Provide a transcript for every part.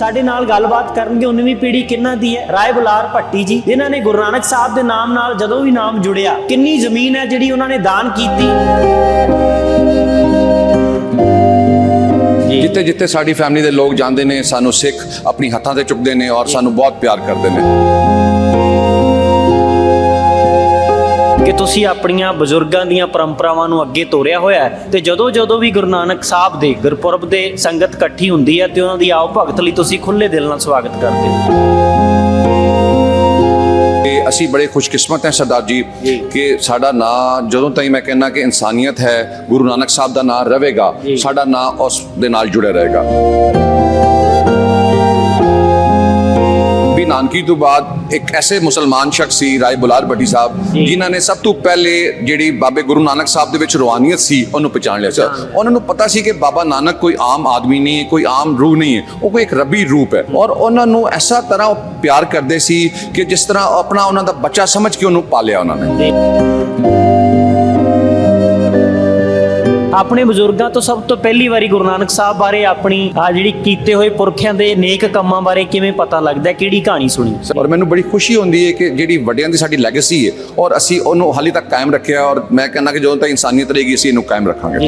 ਸਾਡੇ ਨਾਲ ਗੱਲਬਾਤ ਕਰਨਗੇ 19ਵੀਂ ਪੀੜ੍ਹੀ ਕਿੰਨਾ ਦੀ ਹੈ? ਰਾਏ ਬੁਲਾਰ ਭੱਟੀ ਜੀ ਜਿਨ੍ਹਾਂ ਨੇ ਗੁਰੂ ਨਾਨਕ ਸਾਹਿਬ ਦੇ ਨਾਮ ਨਾਲ ਜਦੋਂ ਵੀ ਨਾਮ ਜੁੜਿਆ ਕਿੰਨੀ ਜ਼ਮੀਨ ਹੈ ਜਿਹੜੀ ਉਹਨਾਂ ਨੇ ਦਾਨ ਕੀਤੀ? ਜਿੱਥੇ ਜਿੱਥੇ ਸਾਡੀ ਫੈਮਿਲੀ ਦੇ ਲੋਕ ਜਾਂਦੇ ਨੇ ਸਾਨੂੰ ਸਿੱਖ ਆਪਣੀ ਹੱਥਾਂ ਤੇ ਚੁੱਕਦੇ ਨੇ ਔਰ ਸਾਨੂੰ ਬਹੁਤ ਪਿਆਰ ਕਰਦੇ ਨੇ। ਕਿ ਤੁਸੀਂ ਆਪਣੀਆਂ ਬਜ਼ੁਰਗਾਂ ਦੀਆਂ ਪਰੰਪਰਾਵਾਂ ਨੂੰ ਅੱਗੇ ਤੋਰਿਆ ਹੋਇਆ ਹੈ ਤੇ ਜਦੋਂ ਜਦੋਂ ਵੀ ਗੁਰੂ ਨਾਨਕ ਸਾਹਿਬ ਦੇ ਗੁਰਪੁਰਬ ਦੇ ਸੰਗਤ ਇਕੱਠੀ ਹੁੰਦੀ ਹੈ ਤੇ ਉਹਨਾਂ ਦੀ ਆਓ ਭਗਤ ਲਈ ਤੁਸੀਂ ਖੁੱਲੇ ਦਿਲ ਨਾਲ ਸਵਾਗਤ ਕਰਦੇ ਹੋ ਤੇ ਅਸੀਂ ਬੜੇ ਖੁਸ਼ਕਿਸਮਤ ਹਾਂ ਸਰਦਾਰ ਜੀ। ਕਿ ਸਾਡਾ ਨਾਂ ਜਦੋਂ ਤਾਈਂ ਮੈਂ ਕਹਿੰਦਾ ਕਿ ਇਨਸਾਨੀਅਤ ਹੈ ਗੁਰੂ ਨਾਨਕ ਸਾਹਿਬ ਦਾ ਨਾਂ ਰਵੇਗਾ ਜੀ। ਸਾਡਾ ਨਾਂ ਉਸ ਦੇ ਨਾਲ ਜੁੜਿਆ ਰਹੇਗਾ ਨਾਨਕੀ ਤੋਂ ਬਾਅਦ ਇੱਕ ਐਸੇ ਮੁਸਲਮਾਨ ਸ਼ਖਸ ਸੀ ਰਾਏ ਬੁਲਾਰ ਭੱਟੀ ਸਾਹਿਬ। ਜਿਨ੍ਹਾਂ ਨੇ ਸਭ ਤੋਂ ਪਹਿਲੇ ਜਿਹੜੀ ਬਾਬੇ ਗੁਰੂ ਨਾਨਕ ਸਾਹਿਬ ਦੇ ਵਿੱਚ ਰੂਹਾਨੀਅਤ ਸੀ ਉਹਨੂੰ ਪਛਾਣ ਲਿਆ ਸੀ। ਉਹਨਾਂ ਨੂੰ ਪਤਾ ਸੀ ਕਿ ਬਾਬਾ ਨਾਨਕ ਕੋਈ ਆਮ ਆਦਮੀ ਨਹੀਂ ਹੈ ਕੋਈ ਆਮ ਰੂਹ ਨਹੀਂ ਹੈ ਉਹ ਕੋਈ ਇੱਕ ਰੱਬੀ ਰੂਪ ਹੈ। ਔਰ ਉਹਨਾਂ ਨੂੰ ਐਸਾ ਤਰ੍ਹਾਂ ਪਿਆਰ ਕਰਦੇ ਸੀ ਕਿ ਜਿਸ ਤਰ੍ਹਾਂ ਆਪਣਾ ਉਹਨਾਂ ਦਾ ਬੱਚਾ ਸਮਝ ਕੇ ਉਹਨੂੰ ਪਾਲਿਆ ਉਹਨਾਂ ਨੇ। ਆਪਣੇ ਬਜ਼ੁਰਗਾਂ ਤੋਂ ਸਭ ਤੋਂ ਪਹਿਲੀ ਵਾਰੀ ਗੁਰੂ ਨਾਨਕ ਸਾਹਿਬ ਬਾਰੇ ਆਪਣੀ ਆ ਜਿਹੜੀ ਕੀਤੇ ਹੋਏ ਪੁਰਖਿਆਂ ਦੇ ਨੇਕ ਕੰਮਾਂ ਬਾਰੇ ਕਿਵੇਂ ਪਤਾ ਲੱਗਦਾ? ਕਿਹੜੀ ਕਹਾਣੀ ਸੁਣੀ? ਔਰ ਮੈਨੂੰ ਬੜੀ ਖੁਸ਼ੀ ਹੁੰਦੀ ਹੈ ਕਿ ਜਿਹੜੀ ਵੱਡਿਆਂ ਦੀ ਸਾਡੀ ਲੈਗੇਸੀ ਹੈ ਔਰ ਅਸੀਂ ਉਹਨੂੰ ਹਾਲੇ ਤੱਕ ਕਾਇਮ ਰੱਖਿਆ ਔਰ ਮੈਂ ਕਹਿੰਦਾ ਕਿ ਜਦੋਂ ਤੱਕ ਇਨਸਾਨੀਅਤ ਰਹੇਗੀ ਅਸੀਂ ਇਹਨੂੰ ਕਾਇਮ ਰੱਖਾਂਗੇ।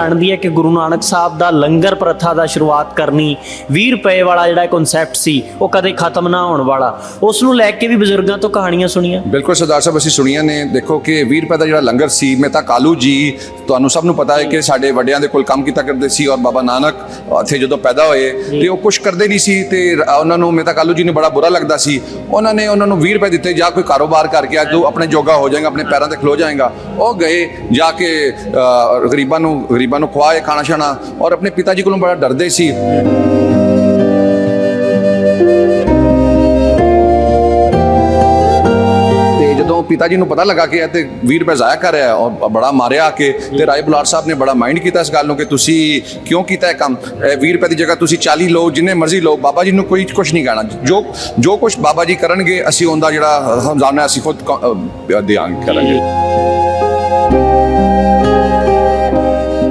ਜਾਣਦੀ ਹੈ ਕਿ ਗੁਰੂ ਨਾਨਕ ਸਾਹਿਬ ਦਾ ਲੰਗਰ ਪ੍ਰਥਾ ਦਾ ਸ਼ੁਰੂਆਤ ਕਰਨੀ 20 ਰੁਪਏ ਵਾਲਾ ਜਿਹੜਾ ਕਨਸੈਪਟ ਸੀ, ਉਹ ਕਦੇ ਖਤਮ ਨਾ ਹੋਣ ਵਾਲਾ। ਉਸ ਨੂੰ ਲੈ ਕੇ ਵੀ ਬਜ਼ੁਰਗਾਂ ਤੋਂ ਕਹਾਣੀਆਂ ਸੁਣੀਆਂ। ਬਿਲਕੁਲ ਸਰਦਾਰ ਸਾਹਿਬ, ਅਸੀਂ ਸੁਣੀਆਂ ਨੇ। ਦੇਖੋ ਕਿ 20 ਰੁਪਏ ਦਾ ਜਿਹੜਾ ਲੰਗਰ ਸੀ ਮਹਿਤਾ ਕਾਲੂ ਜੀ ਤੁਹਾਨੂੰ ਸਭ ਨੂੰ ਪਤਾ ਹੈ ਕਿ ਸਾਡੇ ਵੱਡਿਆਂ ਦੇ ਕੋਲ ਕੰਮ ਕੀਤਾ ਕਰਦੇ ਸੀ ਔਰ ਬਾਬਾ ਨਾਨਕ ਇੱਥੇ ਜਦੋਂ ਪੈਦਾ ਹੋਏ ਤੇ ਉਹ ਕੁਝ ਕਰਦੇ ਨਹੀਂ ਸੀ ਤੇ ਉਹਨਾਂ ਨੂੰ ਮਹਿਤਾ ਕਾਲੂ ਜੀ ਨੂੰ ਬੜਾ ਬੁਰਾ ਲੱਗਦਾ ਸੀ। ਉਹਨਾਂ ਨੇ ਉਹਨਾਂ ਨੂੰ 20 ਰੁਪਏ ਦਿੱਤੇ ਜਾਂ ਕੋਈ ਕਾਰੋਬਾਰ ਕਰਕੇ ਅੱਜ ਤੂੰ ਆਪਣੇ ਜੋਗਾ ਹੋ ਜਾਏਗਾ ਆਪਣੇ ਪੈਰਾਂ ਤੇ ਖਲੋ ਜਾਏਗਾ। ਉਹ ਗਏ ਜਾ ਕੇ ਗਰੀਬਾਂ ਨੂੰ ਗਰੀਬਾਂ ਨੂੰ ਖਵਾਏ ਖਾਣਾ ਛਾਣਾ ਔਰ ਆਪਣੇ ਪਿਤਾ ਜੀ ਕੋਲੋਂ ਬੜਾ ਡਰਦੇ ਸੀ। ਜਦੋਂ ਪਿਤਾ ਜੀ ਨੂੰ ਪਤਾ ਲੱਗਾ ਕਿ ਇਹ ਤੇ 20 ਰੁਪਏ ਜ਼ਾਇਆ ਕਰ ਰਿਹਾ ਔਰ ਬੜਾ ਮਾਰਿਆ ਆ ਕੇ ਤੇ ਰਾਏ ਬੁਲਾਰ ਸਾਹਿਬ ਨੇ ਬੜਾ ਮਾਈਂਡ ਕੀਤਾ ਇਸ ਗੱਲ ਨੂੰ ਕਿ ਤੁਸੀਂ ਕਿਉਂ ਕੀਤਾ ਇਹ ਕੰਮ? ਇਹ 20 ਰੁਪਏ ਦੀ ਜਗ੍ਹਾ ਤੁਸੀਂ 40 ਲਓ ਜਿੰਨੇ ਮਰਜ਼ੀ ਲਓ ਬਾਬਾ ਜੀ ਨੂੰ ਕੋਈ ਕੁਝ ਨਹੀਂ ਕਹਿਣਾ। ਜੋ ਜੋ ਕੁਝ ਬਾਬਾ ਜੀ ਕਰਨਗੇ ਅਸੀਂ ਉਹਦਾ ਜਿਹੜਾ ਹਮਜ਼ਾਨਾ ਅਸੀਂ ਖੁਦ ਦਿਆਂਗੇ ਕਰਾਂਗੇ।